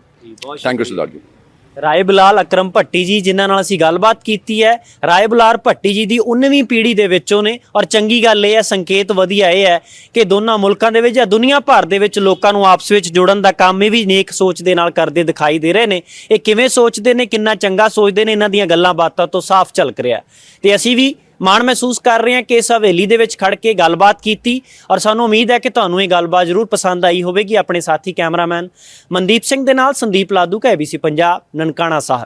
thank you Sardar ji. Rai Bilal Akram Bhatti ਜੀ ਜਿਨ੍ਹਾਂ ਨਾਲ ਅਸੀਂ ਗੱਲਬਾਤ ਕੀਤੀ ਹੈ ਰਾਏ ਬਲਾਲ ਭੱਟੀ ਜੀ ਦੀ 19ਵੀਂ ਪੀੜ੍ਹੀ ਦੇ ਵਿੱਚੋਂ ਨੇ ਔਰ ਚੰਗੀ ਗੱਲ ਇਹ ਹੈ ਸੰਕੇਤ ਵਧੀਆ ਇਹ ਹੈ ਕਿ ਦੋਨਾਂ ਮੁਲਕਾਂ ਦੇ ਵਿੱਚ ਜਾਂ ਦੁਨੀਆ ਭਰ ਦੇ ਵਿੱਚ ਲੋਕਾਂ ਨੂੰ ਆਪਸ ਵਿੱਚ ਜੋੜਨ ਦਾ ਕੰਮ ਇਹ ਵੀ ਨੇਕ ਸੋਚ ਦੇ ਨਾਲ ਕਰਦੇ ਦਿਖਾਈ ਦੇ ਰਹੇ ਨੇ। ਇਹ ਕਿਵੇਂ ਸੋਚਦੇ ਨੇ ਕਿੰਨਾ ਚੰਗਾ ਸੋਚਦੇ ਨੇ ਇਹਨਾਂ ਦੀਆਂ ਗੱਲਾਂ ਬਾਤਾਂ ਤੋਂ ਸਾਫ਼ ਝਲਕ ਰਿਹਾ ਤੇ ਅਸੀਂ ਵੀ ਮਾਣ ਮਹਿਸੂਸ ਕਰ ਰਹੇ ਹਾਂ ਕਿ ਇਸ ਹਵੇਲੀ ਦੇ ਵਿੱਚ ਖੜ ਕੇ ਗੱਲਬਾਤ ਕੀਤੀ ਔਰ ਸਾਨੂੰ ਉਮੀਦ ਹੈ ਕਿ ਤੁਹਾਨੂੰ ਇਹ ਗੱਲਬਾਤ ਜ਼ਰੂਰ ਪਸੰਦ ਆਈ ਹੋਵੇਗੀ, ਆਪਣੇ ਸਾਥੀ ਕੈਮਰਾਮੈਨ ਮਨਦੀਪ ਸਿੰਘ ਦੇ ਨਾਲ ਸੰਦੀਪ ਲਾਦੂ ਕਾ ABC ਪੰਜਾਬ, ਨਨਕਾਣਾ ਸਾਹਿਬ।